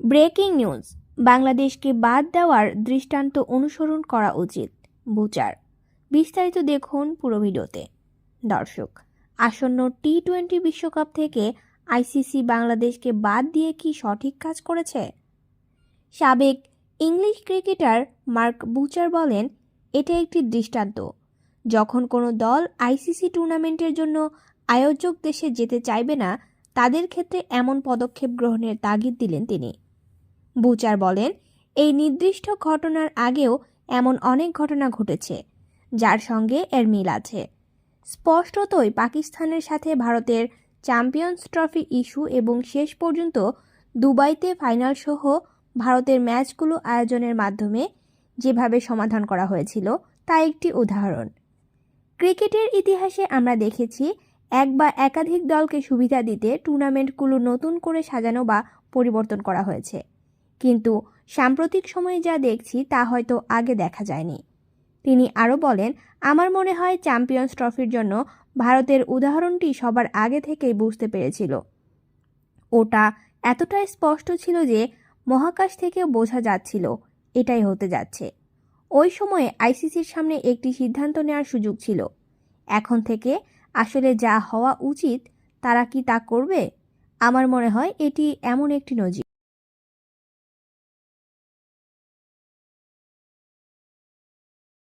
Breaking news, বাংলাদেশকে বাদ দেওয়ার দৃষ্টান্ত অনুসরণ করা উচিত, বুচার। বিস্তারিত দেখুন পুরো ভিডিওতে। দর্শক, আসন্ন টি টোয়েন্টি বিশ্বকাপ থেকে আইসিসি বাংলাদেশকে বাদ দিয়ে কি সঠিক কাজ করেছে? সাবেক ইংলিশ ক্রিকেটার মার্ক বুচার বলেন, এটা একটি দৃষ্টান্ত। যখন কোনো দল আইসিসি টুর্নামেন্টের জন্য আয়োজক দেশে যেতে চাইবে না, তাদের ক্ষেত্রে এমন পদক্ষেপ গ্রহণের তাগিদ দিলেন তিনি। বুচার বলেন, এই নির্দিষ্ট ঘটনার আগেও এমন অনেক ঘটনা ঘটেছে, যার সঙ্গে এর মিল আছে। স্পষ্টতই পাকিস্তানের সাথে ভারতের চ্যাম্পিয়ন্স ট্রফি ইস্যু এবং শেষ পর্যন্ত দুবাইতে ফাইনাল সহ ভারতের ম্যাচগুলো আয়োজনের মাধ্যমে যেভাবে সমাধান করা হয়েছিল, তা একটি উদাহরণ। ক্রিকেটের ইতিহাসে আমরা দেখেছি, এক বা একাধিক দলকে সুবিধা দিতে টুর্নামেন্টগুলো নতুন করে সাজানো বা পরিবর্তন করা হয়েছে। কিন্তু সাম্প্রতিক সময়ে যা দেখছি তা হয়তো আগে দেখা যায়নি। তিনি আরও বলেন, আমার মনে হয় চ্যাম্পিয়ন্স ট্রফির জন্য ভারতের উদাহরণটি সবার আগে থেকেই বুঝতে পেরেছিল। ওটা এতটাই স্পষ্ট ছিল যে মহাকাশ থেকেও বোঝা যাচ্ছিল, এটাই হতে যাচ্ছে। ওই সময়ে আইসিসির সামনে একটি সিদ্ধান্ত নেওয়ার সুযোগ ছিল। এখন থেকে আসলে যা হওয়া উচিত, তারা কি তা করবে? আমার মনে হয় এটি এমন একটি নজির।